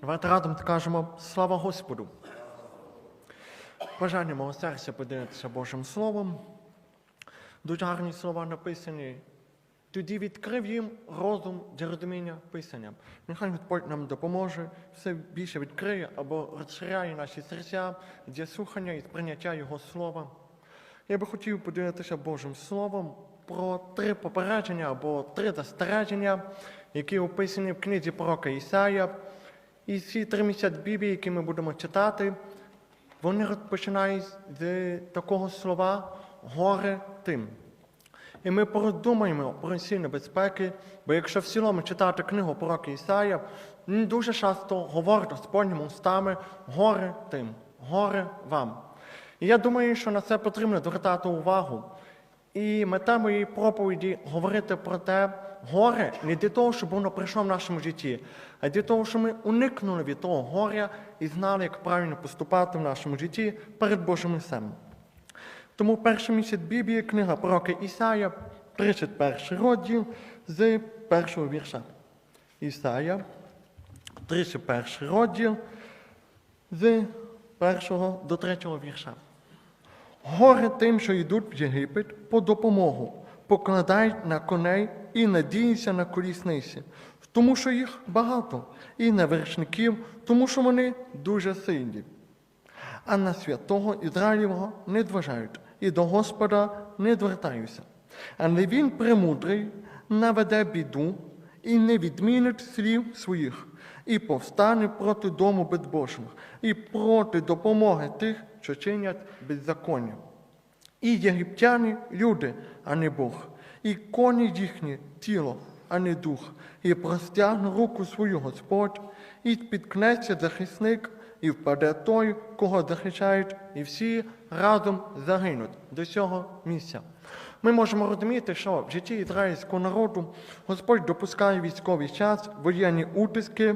Давайте разом скажемо слава Господу. Бажання мого серця поділитися Божим Словом. Дуже гарні слова написані. Тоді відкрив їм розум для розуміння Писання. Нехай Господь нам допоможе, все більше відкриє або розширяє наші серця для слухання і сприйняття Його слова. Я би хотів поділитися Божим Словом про три попередження або три застереження, які описані в книзі пророка Ісая. І ці три місця Біблії, які ми будемо читати, вони розпочинають з такого слова горе тим. І ми пороздумаємо про ці небезпеки, бо якщо в цілому читати книгу пророка Ісая, він дуже часто говорить Господніми устами горе тим, горе вам. І я думаю, що на це потрібно звертати увагу. І мета моєї проповіді говорити про те, горе не для того, щоб воно прийшло в нашому житті, а для того, щоб ми уникнули від того горя і знали, як правильно поступати в нашому житті перед Божим лицем. Тому перший місяць Біблії, книга пророка Ісая, 31 розділ з першого вірша. Ісая, 31 розділ з першого до третього вірша. Горе тим, що йдуть в Єгипет по допомогу, покладають на коней і надіються на колісниці, тому що їх багато, і на вершників, тому що вони дуже сильні. А на святого Ізраїлевого не зважають, і до Господа не звертаються. Але він премудрий, наведе біду і не відмінить слів своїх, і повстане проти дому безбожних, і проти допомоги тих, що чинять беззаконня. І єгиптяни люди, а не Бог, і коні їхні тіло, а не дух, і простягне руку свою Господь, і спіткнеться захисник, і впаде той, кого захищають, і всі разом загинуть до цього місця. Ми можемо розуміти, що в житті ізраїльського народу Господь допускає військовий час, воєнні утиски,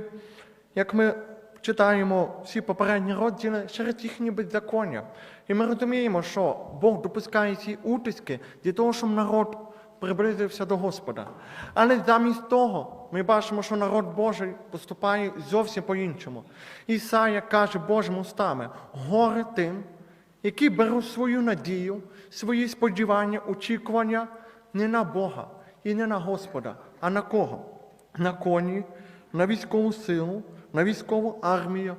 як ми читаємо всі попередні розділи через їхні беззаконня. І ми розуміємо, що Бог допускає ці утиски для того, щоб народ приблизився до Господа. Але замість того ми бачимо, що народ Божий поступає зовсім по-іншому. Ісая каже Божим устами, горе тим, які беруть свою надію, свої сподівання, очікування не на Бога і не на Господа, а на кого? На коні, на військову силу, на військову армію,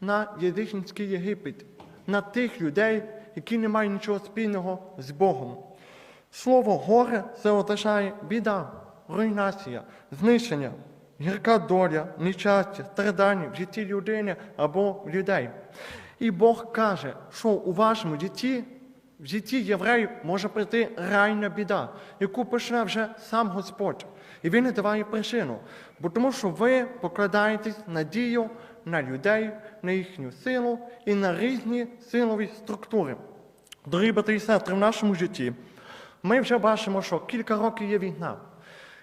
на язичницький Єгипет, на тих людей, які не мають нічого спільного з Богом. Слово горе це означає біда, руйнація, знищення, гірка доля, нещастя, страдання в житті людини або людей. І Бог каже, що у вашому житті, в житті євреїв може прийти реальна біда, яку почне вже сам Господь. І він не даває причину, бо тому що ви покладаєтесь надію на людей, на їхню силу і на різні силові структури. Дорогі брати і сестри, в нашому житті ми вже бачимо, що кілька років є війна.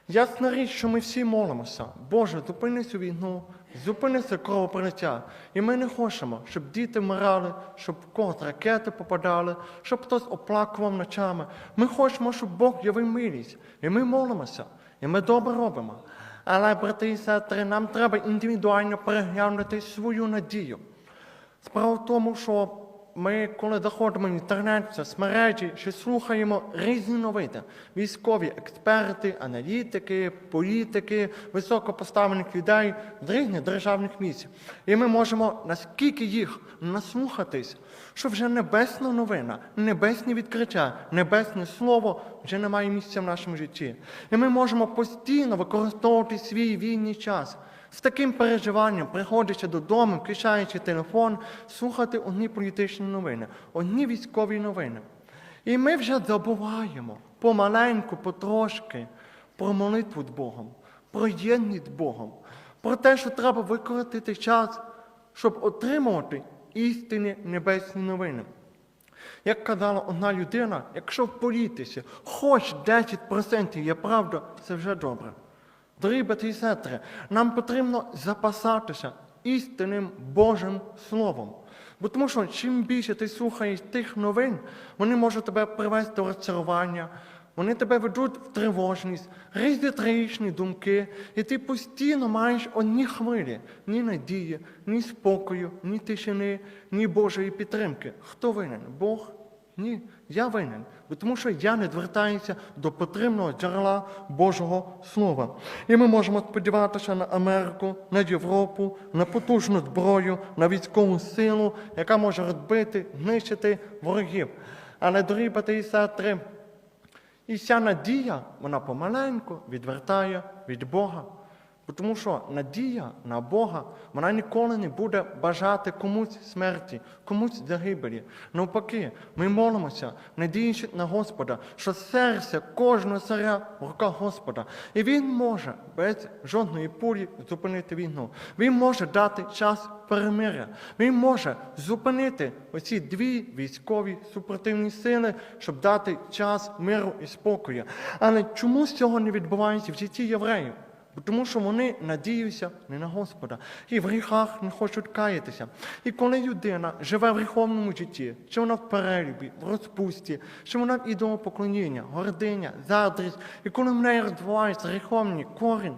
Ясна річ, що ми всі молимося. Боже, зупини цю війну, зупини це кровопролиття. І ми не хочемо, щоб діти вмирали, щоб в когось ракети попадали, щоб хтось оплакував ночами. Ми хочемо, щоб Бог явив милість. І ми молимося, і ми добре робимо. Але, брати і сестри, нам треба індивідуально переглянути свою надію. Справа в тому, що ми, коли заходимо в інтернет, в соцмережі, що слухаємо різні новини, військові експерти, аналітики, політики, високопоставлених людей з різних державних місць. І ми можемо наскільки їх наслухатись, що вже небесна новина, небесні відкриття, небесне слово вже не має місця в нашому житті. І ми можемо постійно використовувати свій вільний час. З таким переживанням, приходячи додому, включаючи телефон, слухати одні політичні новини, одні військові новини. І ми вже забуваємо помаленьку, потрошки про молитву з Богом, про єдність з Богом, про те, що треба використати час, щоб отримувати істинні небесні новини. Як казала одна людина, якщо в політиці хоч 10% є правда, це вже добре. Брати і сестри, нам потрібно запасатися істинним Божим Словом. Бо тому що чим більше ти слухаєш тих новин, вони можуть тебе привести до розчарування, вони тебе ведуть в тривожність, різні трагічні думки, і ти постійно маєш одні хвилі, ні надії, ні спокою, ні тишини, ні Божої підтримки. Хто винен? Бог? Ні, я винен, тому що я не звертаюся до потрібного джерела Божого Слова. І ми можемо сподіватися на Америку, на Європу, на потужну зброю, на військову силу, яка може розбити, знищити ворогів. Але, дорогі брати і сестри, і ця надія, вона помаленьку відвертає від Бога. Тому що надія на Бога, вона ніколи не буде бажати комусь смерті, комусь загибелі. Навпаки, ми молимося, надіючи на Господа, що серце кожного царя в руках Господа. І Він може без жодної пулі зупинити війну. Він може дати час перемиря. Він може зупинити оці дві військові супротивні сили, щоб дати час миру і спокою. Але чому цього не відбувається в житті євреїв? Тому що вони надіються не на Господа і в гріхах не хочуть каятися. І коли людина живе в гріховному житті, чи вона в перелюбі, в розпусті, чи вона в ідолопоклоніння, гординя, заздрість, і коли в неї розвивається гріховний корінь,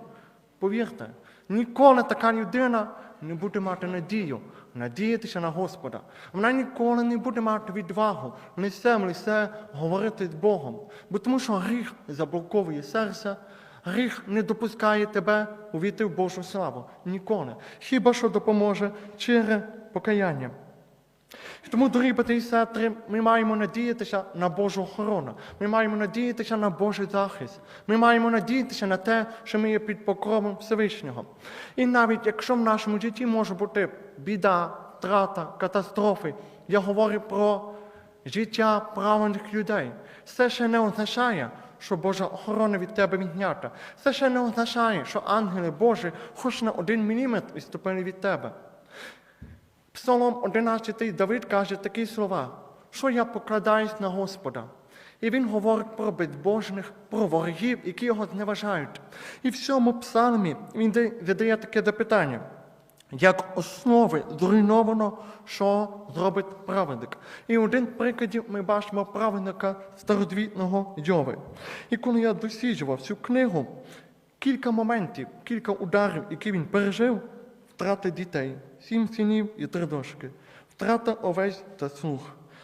повірте, ніколи така людина не буде мати надію, надіятися на Господа. Вона ніколи не буде мати відвагу лицем лице говорити з Богом. Бо тому що гріх заблоковує серце, Гріх не допускає тебе увійти в Божу славу. Ніколи. Хіба що допоможе через покаяння. Тому, дорогі брати і сестри, ми маємо надіятися на Божу охорону. Ми маємо надіятися на Божий захист. Ми маємо надіятися на те, що ми є під покровом Всевишнього. І навіть якщо в нашому житті може бути біда, втрата, катастрофи, я говорю про життя правильних людей. Це ще не означає, що Божа охорона від тебе віднята. Це ще не означає, що ангели Божі хоч на один міліметр відступили від тебе. Псалом 11 Давид каже такі слова, що я покладаюсь на Господа. І він говорить про безбожних, про ворогів, які його зневажають. І в цьому псалмі він задає таке запитання. Як основи зруйновано, що зробить праведник. І один прикладів ми бачимо праведника стародвітного Йови. І коли я досліджував цю книгу, кілька моментів, кілька ударів, які він пережив, втрата дітей, сім синів і три дошки, втрата овець та слух,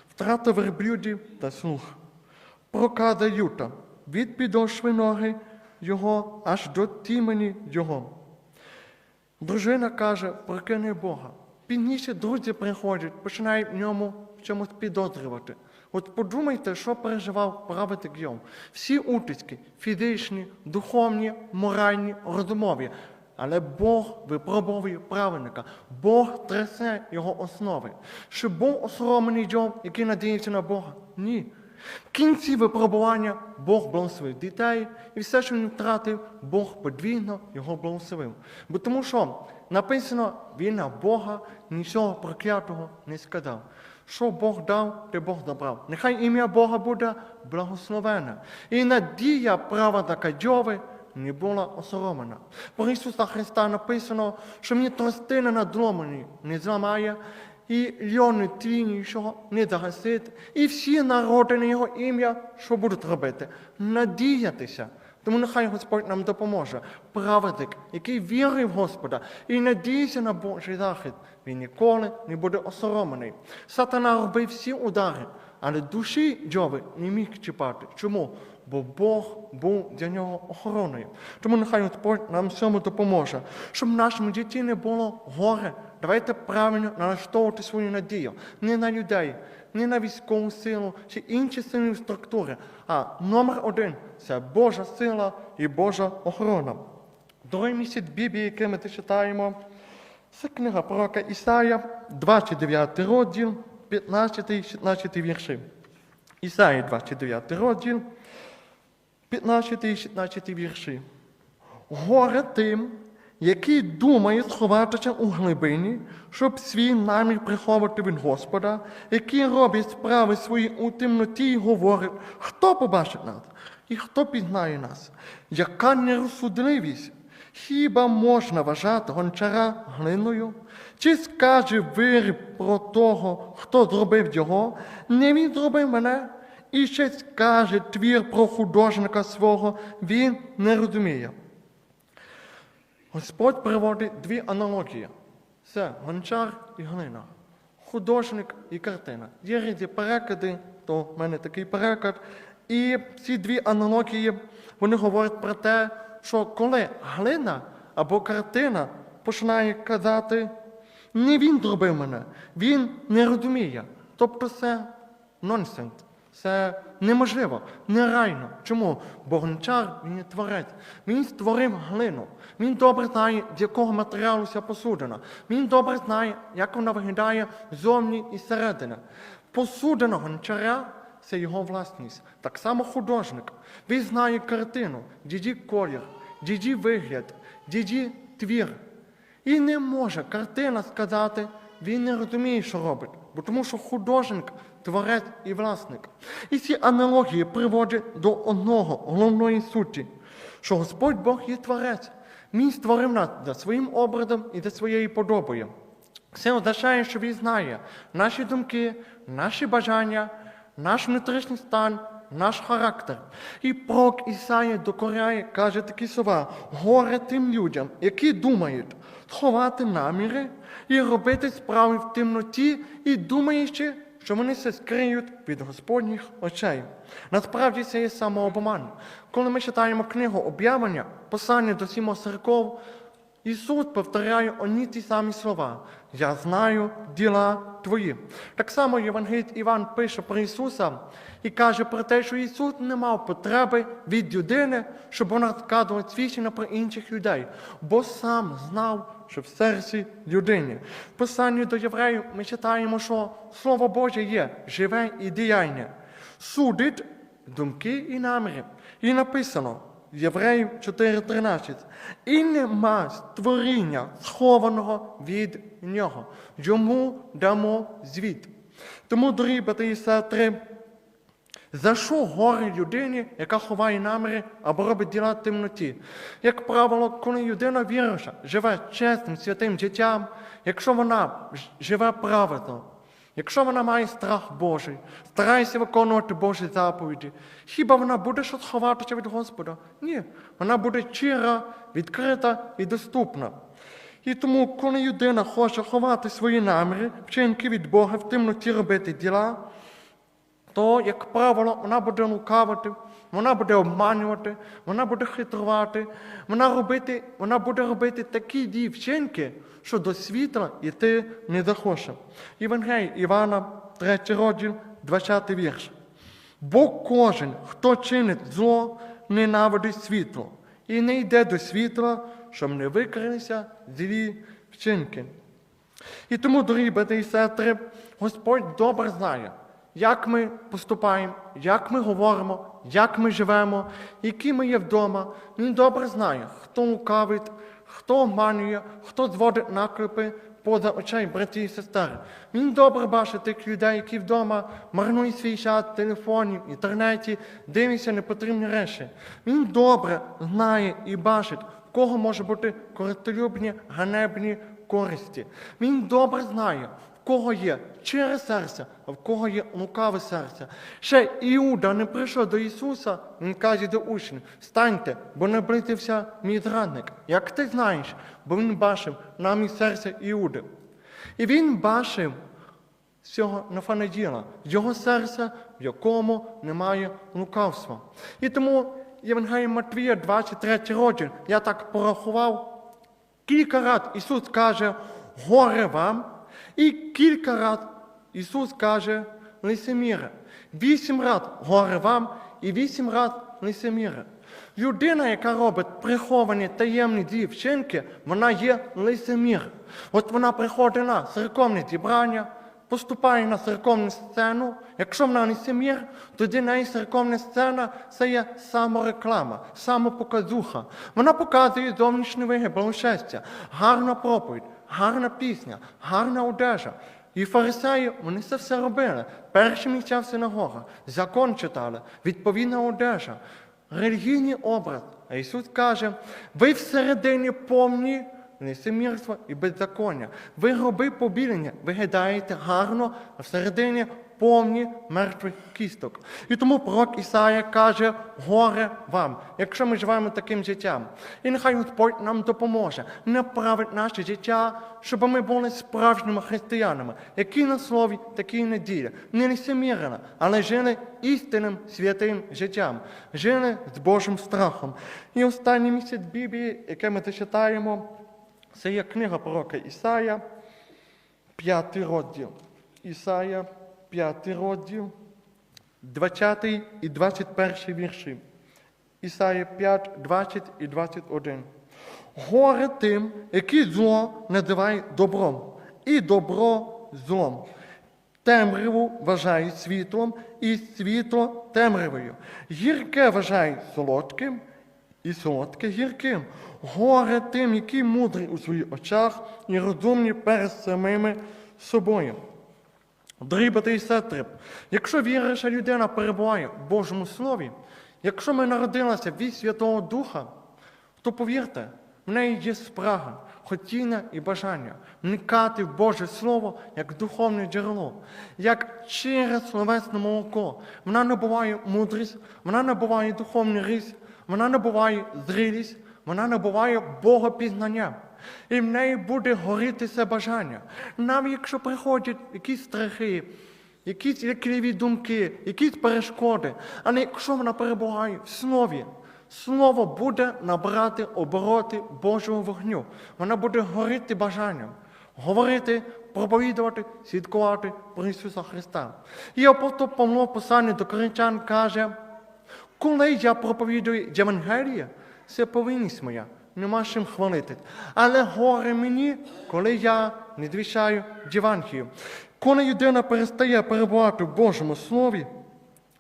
втрата верблюдів та слух, прокада юта від підошви ноги його аж до тімені його. Дружина каже, прокини Бога. Пізніше друзі приходять, починають в ньому чомусь підозрювати. От подумайте, що переживав праведник Йов. Всі утиски фізичні, духовні, моральні, розумові. Але Бог випробовує праведника, Бог трясе його основи. Чи був осоромлений Йов, який надіється на Бога? Ні. В кінці випробування Бог благословив дітей, і все, що він втратив, Бог подвійно його благословив. Бо тому що написано, він на Бога нічого проклятого не сказав. Що Бог дав, те Бог забрав. Нехай ім'я Бога буде благословене. І надія праведника Йови не була осоромлена. Про Ісуса Христа написано, що мені тростина надломані не зламає, і льони твій нічого не загасить, і всі народи на його ім'я, що будуть робити? Надіятися. Тому нехай Господь нам допоможе. Праведник, який вірує в Господа і надіється на Божий захист, він ніколи не буде осоромлений. Сатана робив всі удари, але душі Джови не міг чіпати. Чому? Бо Бог був для нього охороною. Тому нехай Господь нам в цьому допоможе, щоб в нашому житті не було горе. Давайте правильно налаштовувати свою надію не на людей, не на військову силу чи інші сильні структури. А номер один це Божа сила і Божа охорона. Другий місяць Біблії, який ми читаємо, це книга пророка Ісая, 29 розділ, 15-16 вірші. Ісаї, 29 розділ, 15 і 16 вірші. Горе тим, які думають сховатися у глибині, щоб свій намір приховати від Господа, які роблять справи свої у темноті і говорять, хто побачить нас і хто пізнає нас, яка нерозсудливість. Хіба можна вважати гончара глиною? Чи скаже виріб про того, хто зробив його? Не він зробив мене, і ще скаже твір про художника свого, він не розуміє. Господь приводить дві аналогії: це гончар і глина, художник і картина. Є різні переклади, то в мене такий переклад. І ці дві аналогії вони говорять про те, що коли глина або картина починає казати, не він зробив мене, він не розуміє. Тобто це нонсенс. Це неможливо, нереально. Чому? Бо гончар він є творець. Він створив глину. Він добре знає, з якого матеріалу ця посудина. Він добре знає, як вона виглядає зовні і зсередини. Посудина гончаря це його власність. Так само художник. Він знає картину, діді колір, діді вигляд, діді твір. І не може картина сказати, він не розуміє, що робить, бо тому що художник, творець і власник. І ці аналогії приводять до одного головної суті, що Господь Бог є творець. Він створив нас за своїм образом і за своєю подобою. Це означає, що він знає наші думки, наші бажання, наш внутрішній стан, наш характер. І пророк Ісая докоряє, каже такі слова: горе тим людям, які думають ховати наміри і робити справи в темноті, і думаючи, що вони се скриють від Господніх очей. Насправді це є самообман. Коли ми читаємо книгу об'явлення, послання до сімо церков, Ісус повторяє одні ті самі слова. Я знаю діла твої. Так само Євангеліст Іван пише про Ісуса і каже про те, що Ісус не мав потреби від людини, щоб вона згадувала свідчення про інших людей, бо сам знав, що в серці людини. В посланні до євреїв ми читаємо, що Слово Боже є живе і діяння, судить думки і наміри. І написано. Євреїв 4.13. І нема створіння схованого від нього. Йому дамо звіт. Тому, дорогі брати і сестри, за що горе людині, яка ховає наміри або робить діла в темноті? Як правило, коли людина віруюча, живе чесним, святим життям, якщо вона живе праведно, якщо вона має страх Божий, старається виконувати Божі заповіді, хіба вона буде щось ховатися від Господа? Ні, вона буде щира, відкрита і доступна. І тому, коли людина хоче ховати свої наміри, вчинки від Бога в темноті робити діла, то, як правило, вона буде лукавити, вона буде обманювати, вона буде хитрувати, вона, робити, вона буде робити такі дії вчинки, що до світла йти не захоче. Євангелій Івана, 3 розділ, 20 вірш. Бо кожен, хто чинить зло, ненавидить світло, і не йде до світла, щоб не викрилися злі вчинки. І тому, дорогі брати і сестри, Господь добре знає, як ми поступаємо, як ми говоримо, як ми живемо, які ми є вдома. Він добре знає, хто лукавить, хто обманює, хто зводить наклепи поза очей братів і сестер. Він добре бачить тих людей, які вдома марнують свій час в телефоні, інтернеті, дивляться непотрібні речі. Він добре знає і бачить, в кого може бути користолюбні, ганебні користі. Він добре знає, в кого є через серце, а в кого є лукаве серце. Ще Іуда не прийшов до Ісуса, Він каже до учнів, станьте, бо не наблизився мій зрадник. Як ти знаєш, бо він бачив намі серце Іуди. І він бачив цього Нафанаділа, його серця, в якому немає лукавства. І тому Євангелія Матвія, 23 розділ, я так порахував, Кілька раз Ісус каже горе вам, і кілька раз Ісус каже лицеміре. Вісім раз горе вам і вісім раз лицеміре. Людина, яка робить приховані таємні дії вчинки, вона є лицемір. От вона приходить на церковне зібрання, поступає на церковну сцену. Якщо вона не тоді неї церковна сцена це є самореклама, самопоказуха. Вона показує зовнішній вигляд благочестя, гарна проповідь, гарна пісня, гарна одежа. І фарисеї, вони це все робили. Перші місця в синагогах, закон читали, відповідна одежа, релігійний образ. А Ісус каже, ви всередині повні лицемірство і беззаконня. Ви гроби побілення, виглядаєте гарно, а всередині повні мертвих кісток. І тому пророк Ісая каже: горе вам, якщо ми живемо таким життям. І нехай Господь нам допоможе направити наше життя, щоб ми були справжніми християнами, які на слові, такі й на ділі, не лицемірно, але жили істинним святим життям, жили з Божим страхом. І останній місяць Біблії, яке ми зачитаємо, це є книга пророка Ісая, п'ятий розділ. Ісая, п'ятий розділ, 20 і 21 вірші. Ісая 5, 20 і 21. Горе тим, які зло називають добром, і добро злом. Темряву вважають світлом, і світло темрявою. Гірке вважають солодким, і солодке гірким. Горе тим, які мудрі у своїх очах і розумні перед самими собою. Дорогі брати і сестри, якщо віруюча людина перебуває в Божому Слові, якщо ми народилися від Святого Духа, то повірте, в неї є спрага, хотіння і бажання вникати в Боже Слово як духовне джерело, як через словесне молоко. Вона набуває мудрість, вона набуває духовний ріс, вона набуває зрілість, вона набуває Богопізнання. І в неї буде горіти це бажання. Навіть якщо приходять якісь страхи, якісь лякливі думки, якісь перешкоди, але якщо вона перебуває в слові, слово буде набирати обороти Божого вогню. Вона буде горіти бажанням, говорити, проповідувати, свідкувати про Ісуса Христа. І апостол Павло в посланні до коринтян каже, коли я проповідую Євангеліє, це повинність моя, нема чим хвалити. Але горе мені, коли я не звіщаю Євангелію. Коли людина перестає перебувати в Божому Слові,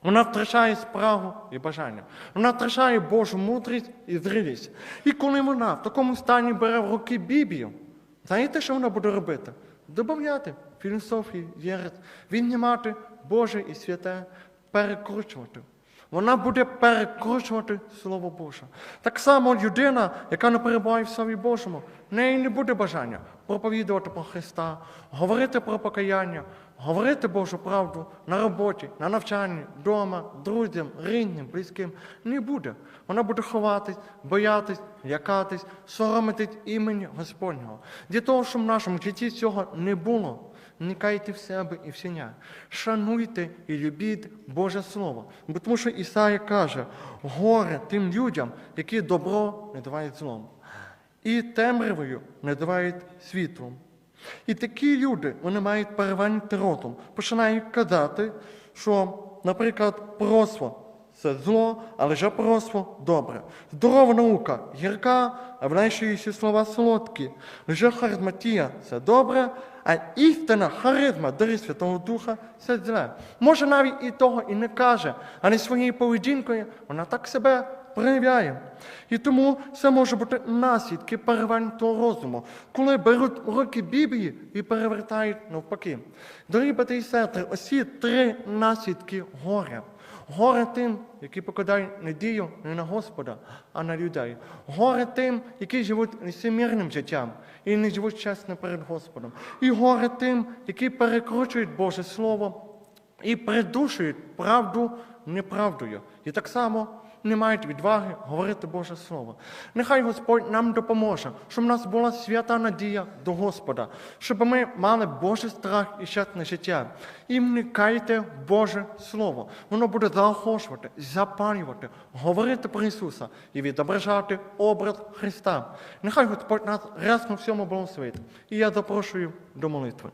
вона втрачає спрагу і бажання. Вона втрачає Божу мудрість і зрілість. І коли вона в такому стані бере в руки Біблію, знаєте, що вона буде робити? Добавляти філософії, єресь, віднімати Боже і святе, перекручувати. Вона буде перекручувати Слово Боже. Так само людина, яка не перебуває в Слові Божому, в неї не буде бажання проповідувати про Христа, говорити про покаяння, говорити Божу правду на роботі, на навчанні, вдома, друзям, рідним, близьким. Не буде. Вона буде ховатись, боятись, лякатись, соромитись імені Господнього. Для того, щоб в нашому житті цього не було. Вникайте в себе і в сіня. Шануйте і любіть Боже Слово. Бо тому що Ісая каже, горе тим людям, які добро не давають злом, і темрявою не давають світлом. І такі люди вони мають переванити ротом, починають казати, що, наприклад, пророцтво це зло, але же пророцтво добре. Здорова наука гірка, а в ще є ще слова солодкі. Лже харизматія це добре, а істина, харизма, дари Святого Духа це зле. Може навіть і того і не каже, але своєю поведінкою вона так себе проявляє. І тому це може бути наслідки перевернутого розуму, коли беруть уроки Біблії і перевертають навпаки. Дорогі брати і сестри, ось ці три наслідки горя. Горе тим, які покладають надію не на Господа, а на людей. Горе тим, які живуть несемірним життям і не живуть чесно перед Господом. І горе тим, які перекручують Боже Слово і придушують правду неправдою. І так само не мають відваги говорити Боже Слово. Нехай Господь нам допоможе, щоб в нас була свята надія до Господа, щоб ми мали Божий страх і щасне життя. І вникайте в Боже Слово. Воно буде заохочувати, запалювати, говорити про Ісуса і відображати образ Христа. Нехай Господь нас раз на всьому благословить. І я запрошую до молитви.